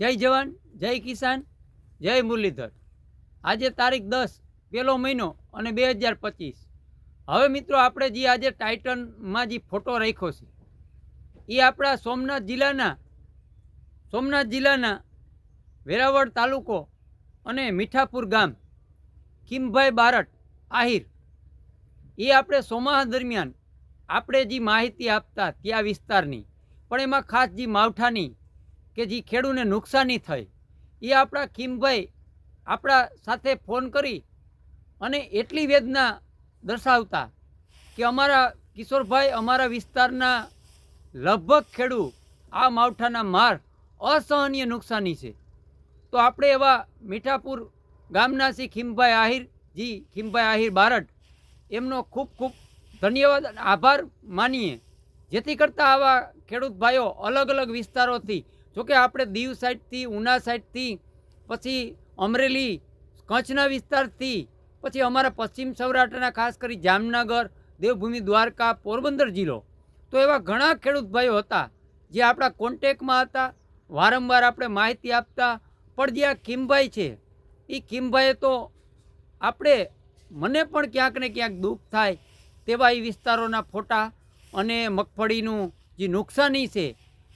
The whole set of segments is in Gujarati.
જય જવાન, જય કિસાન, જય મુરલીધર. આજે તારીખ દસ પહેલો મહિનો અને બે હજાર પચીસ. હવે મિત્રો આપણે જે આજે ટાઇટનમાં જે ફોટો રાખ્યો છે, એ આપણા સોમનાથ જિલ્લાના સોમનાથ જિલ્લાના વેરાવળ તાલુકો અને મીઠાપુર ગામ, કિમભાઈ બારટ, આહિર. એ આપણે સોમાહ દરમિયાન આપણે જે માહિતી આપતા ત્યાં વિસ્તારની, પણ એમાં ખાસ જે માવઠાની કે જે ખેડૂને નુકસાની થઈ, એ આપણા કિમભાઈ આપણા સાથે ફોન કરી અને એટલી વેદના દર્શાવતા કે અમારા કિશોરભાઈ અમારા વિસ્તારના લગભગ ખેડૂ આ માવઠાના માર અસહનીય નુકસાની છે. તો આપણે એવા મીઠાપુર ગામના શ્રી ખીમભાઈ આહિર, જી ખીમભાઈ આહિર બારડ, એમનો ખૂબ ખૂબ ધન્યવાદ અને આભાર માનીએ. જેથી કરતાં આવા ખેડૂત ભાઈઓ અલગ અલગ વિસ્તારોથી જોકે આપણે દીવ સાઈડથી, ઉના સાઈડથી, પછી અમરેલી, કચ્છના વિસ્તારથી, પછી અમારા પશ્ચિમ સૌરાષ્ટ્રના, ખાસ કરી જામનગર, દેવભૂમિ, દ્વારકા, પોરબંદર જિલ્લો, તો એવા ઘણા ખેડૂત ભાઈઓ હતા જે આપણા કોન્ટેકમાં હતા, વારંવાર આપણે માહિતી આપતા. પણ જે આ કિમભાઈ છે એ કિમભાઈએ તો આપણે મને પણ ક્યાંક ને ક્યાંક દુઃખ થાય તેવા એ વિસ્તારોના ફોટા અને મગફળીનું જે નુકસાની છે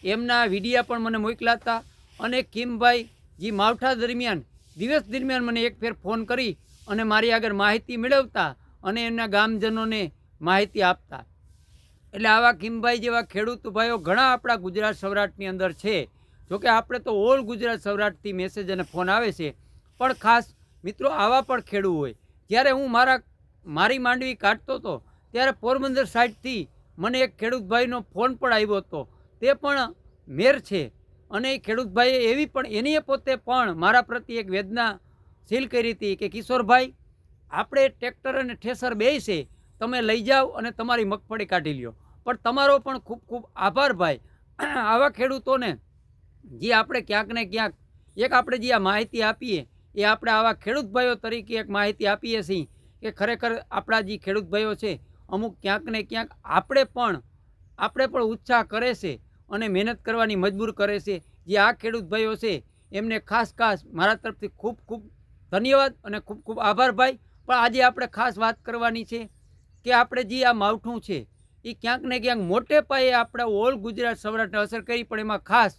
એમના વિડીયા પણ મને મોકલા હતા અને કિમભાઈ, જે માવઠા દરમિયાન, દિવસ દરમિયાન મને એક ફેર ફોન કરી અને મારી આગળ માહિતી મેળવતા અને એમના ગામજનોને માહિતી આપતા. એટલે આવા કિમભાઈ જેવા ખેડૂત ભાઈઓ ઘણા આપણા ગુજરાત સૌરાષ્ટ્રની અંદર છે. જોકે આપણે તો ઓલ ગુજરાત સૌરાષ્ટ્રથી મેસેજ અને ફોન આવે છે. પણ ખાસ મિત્રો આવા પણ ખેડૂત હોય. જ્યારે હું મારા, મારી માંડવી કાઢતો હતો ત્યારે પોરબંદર સાઈડથી મને એક ખેડૂત ભાઈનો ફોન પણ આવ્યો હતો. તે પણ મેર છે. અને એ ખેડૂતભાઈએ એવી પણ એની પોતે પણ મારા પ્રત્યે એક વેદના સીલ કરી હતી કે, કિશોરભાઈ, આપણે ટ્રેક્ટર અને ઠેસર બે છે. તમે લઈ જાઓ અને તમારી મગફળી કાઢી લ્યો. પણ તમારો પણ ખૂબ ખૂબ આભાર ભાઈ. આવા ખેડૂતોને જે આપણે ક્યાંક ને ક્યાંક, એક આપણે જે આ માહિતી આપીએ, એ આપણે આવા ખેડૂત ભાઈઓ તરીકે એક માહિતી આપીએ છીએ કે, ખરેખર આપણા જે ખેડૂત ભાઈઓ છે, અમુક ક્યાંક ને ક્યાંક આપણે પણ આપણે પણ ઉત્સાહ કરે છે. અને મહેનત કરવાની મજબૂર કરે છે. જે આ ખેડૂત ભાઈઓ છે, એમને ખાસ ખાસ મારા તરફથી ખૂબ ખૂબ ધન્યવાદ અને ખૂબ ખૂબ આભાર ભાઈ. પણ આજે આપણે ખાસ વાત કરવાની છે કે આપણે જે આ માવઠું છે, એ ક્યાંક ને ક્યાંક મોટે પાયે આપણે ઓલ ગુજરાત સૌરાષ્ટ્રને અસર કરી, પણ એમાં ખાસ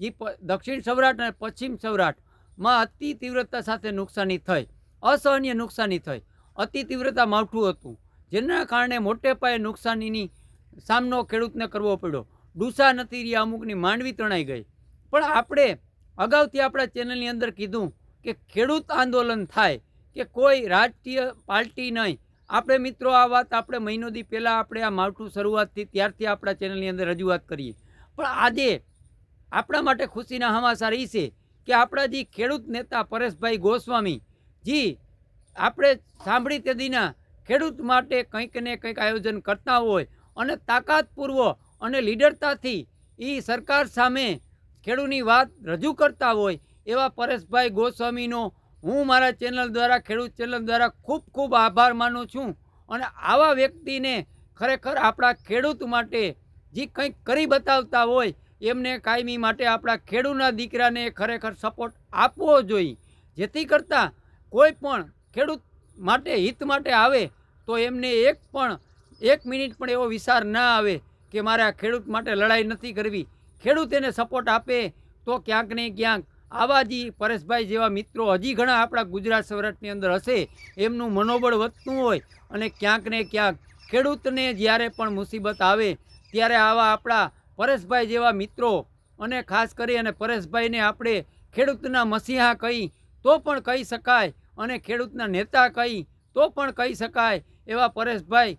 જે દક્ષિણ સૌરાષ્ટ્ર અને પશ્ચિમ સૌરાષ્ટ્રમાં અતિ તીવ્રતા સાથે નુકસાની થઈ, અસહનીય નુકસાની થઈ. અતિ તીવ્રતા માવઠું હતું. જેના કારણે મોટે પાયે નુકસાનીની સામનો ખેડૂતને કરવો પડ્યો. ડૂસા નથી રહ્યા, અમુકની માંડવી તણાઈ ગઈ. પણ આપણે અગાઉથી આપણા ચેનલની અંદર કીધું કે ખેડૂત આંદોલન થાય કે કોઈ રાજકીય પાર્ટી નહીં. આપણે મિત્રો, આ વાત આપણે મહિનો દી પહેલાં આપણે આ માવઠું શરૂઆતથી, ત્યારથી આપણા ચેનલની અંદર રજૂઆત કરીએ. પણ આજે આપણા માટે ખુશીના સમાચાર એ છે કે આપણા જે ખેડૂત નેતા પરેશભાઈ ગોસ્વામી જી, આપણે સાંભળી તે દીના ખેડૂત માટે કંઈક ને કંઈક આયોજન કરતા હોય અને તાકાતપૂર્વ અને લીડરતાથી એ સરકાર સામે ખેડૂતની વાત રજૂ કરતા હોય એવા પરેશભાઈ ગોસ્વામીનો હું મારા ચેનલ દ્વારા, ખેડૂત ચેનલ દ્વારા ખૂબ ખૂબ આભાર માનું છું. અને આવા વ્યક્તિને ખરેખર આપણા ખેડૂત માટે જે કંઈક કરી બતાવતા હોય, એમને કાયમી માટે આપણા ખેડૂતના દીકરાને ખરેખર સપોર્ટ આપવો જોઈએ. જેથી કરતાં કોઈ પણ ખેડૂત માટે, હિત માટે આવે, તો એમને એક પણ, એક મિનિટ પણ એવો વિચાર ના આવે કે મારે આ ખેડૂત માટે લડાઈ નથી કરવી. ખેડૂત એને સપોર્ટ આપે તો ક્યાંક ને ક્યાંક આવા જે પરેશભાઈ જેવા મિત્રો હજી ઘણા આપણા ગુજરાત સૌરાષ્ટ્રની અંદર હશે, એમનું મનોબળ વધતું હોય અને ક્યાંક ને ક્યાંક ખેડૂતને જ્યારે પણ મુસીબત આવે ત્યારે આવા આપણા પરેશભાઈ જેવા મિત્રો અને ખાસ કરી અને પરેશભાઈને આપણે ખેડૂતના મસીહા કહી તો પણ કહી શકાય અને ખેડૂતના નેતા કહી તો પણ કહી શકાય એવા પરેશભાઈ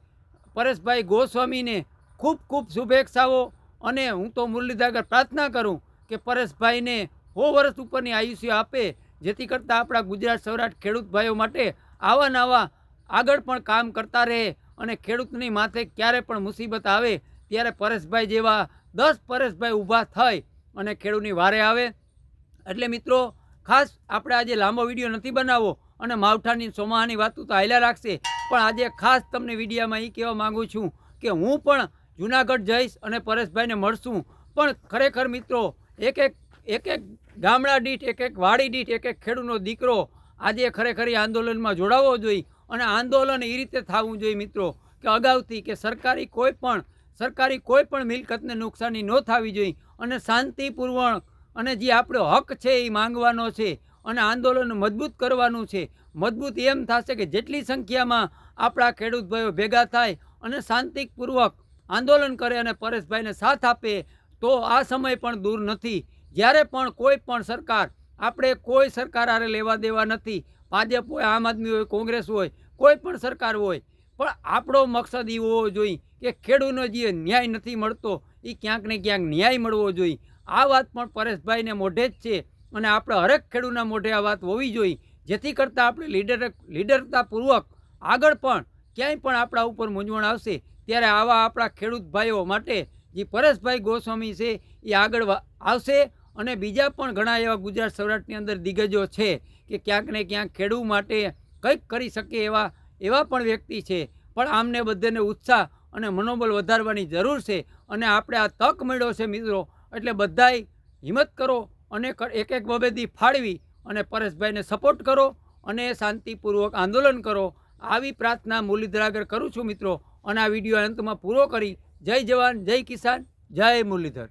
પરેશભાઈ ગોસ્વામીને ખૂબ ખૂબ શુભેચ્છાઓ અને હું તો મુરલીધાગર પ્રાર્થના કરું કે પરેશભાઈને સો વર્ષ ઉપરની આયુષ્ય આપે, જેથી કરતાં આપણા ગુજરાત સૌરાષ્ટ્ર ખેડૂત ભાઈઓ માટે આવા નવા આગળ પણ કામ કરતા રહે અને ખેડૂતની માથે ક્યારે પણ મુસીબત આવે ત્યારે પરેશભાઈ જેવા દસ પરેશભાઈ ઊભા થાય અને ખેડૂતની વારે આવે. એટલે મિત્રો, ખાસ આપણે આજે લાંબો વીડિયો નથી બનાવવો અને માવઠાની સોમાહાની વાતો તો હાલ્યા રાખશે. પણ આજે ખાસ તમને વિડીયામાં એ કહેવા માગું છું કે હું પણ જુનાગઢ જઈશ અને પરેશભાઈને મળશું. પણ ખરેખર મિત્રો, એક એક એક એક ગામડા દીઠ, એક એક વાડી દીઠ, એક એક ખેડૂતનો દીકરો આજે ખરેખર એ આંદોલનમાં જોડાવવો જોઈએ અને આંદોલન એ રીતે થવું જોઈએ મિત્રો, કે અગાઉથી કે સરકારી કોઈ પણ, સરકારી કોઈ પણ મિલકતને નુકસાની ન થવી જોઈએ અને શાંતિપૂર્વક અને જે આપણો હક છે એ માંગવાનો છે અને આંદોલન મજબૂત કરવાનું છે. મજબૂત એમ થશે કે જેટલી સંખ્યામાં આપણા ખેડૂત ભાઈઓ ભેગા થાય અને શાંતિપૂર્વક આંદોલન કરે અને પરેશભાઈને સાથ આપે, તો આ સમય પણ દૂર નથી. જ્યારે પણ કોઈ પણ સરકાર, આપણે કોઈ સરકાર આરે લેવા દેવા નથી. ભાજપ હોય, આમ આદમી હોય, કોંગ્રેસ હોય, કોઈ પણ સરકાર હોય. પણ આપણો મકસદ એ હોવો જોઈએ કે ખેડૂતનો જે ન્યાય નથી મળતો એ ક્યાંક ને ક્યાંક ન્યાય મળવો જોઈએ. આ વાત પણ પરેશભાઈને મોઢે જ છે અને આપણે હરેક ખેડૂતના મોઢે આ વાત હોવી જોઈએ. જેથી કરતાં આપણે લીડર, લીડરતાપૂર્વક આગળ પણ ક્યાંય પણ આપણા ઉપર મૂંઝવણ આવશે ત્યારે આવા આપણા ખેડૂત ભાઈઓ માટે જે પરેશભાઈ ગોસ્વામી છે, એ આગળ આવશે અને બીજા પણ ઘણા એવા ગુજરાત સૌરાષ્ટ્રની અંદર દિગ્ગજો છે કે ક્યાંક ને ક્યાંક ખેડૂત માટે કંઈક કરી શકે એવા એવા પણ વ્યક્તિ છે. પણ આમને બધાને ઉત્સાહ અને મનોબળ વધારવાની જરૂર છે અને આપણે આ તક મળ્યો છે મિત્રો, એટલે બધાય હિંમત કરો અને એક એક બબેદી ફાળવી અને પરેશભાઈને સપોર્ટ કરો અને શાંતિપૂર્વક આંદોલન કરો. આવી પ્રાર્થના મુરલીધર આગળ કરું છું મિત્રો. અને આ વીડિયો અંતમાં પૂરો કરી. જય જવાન જય કિસાન જય મુરલીધર.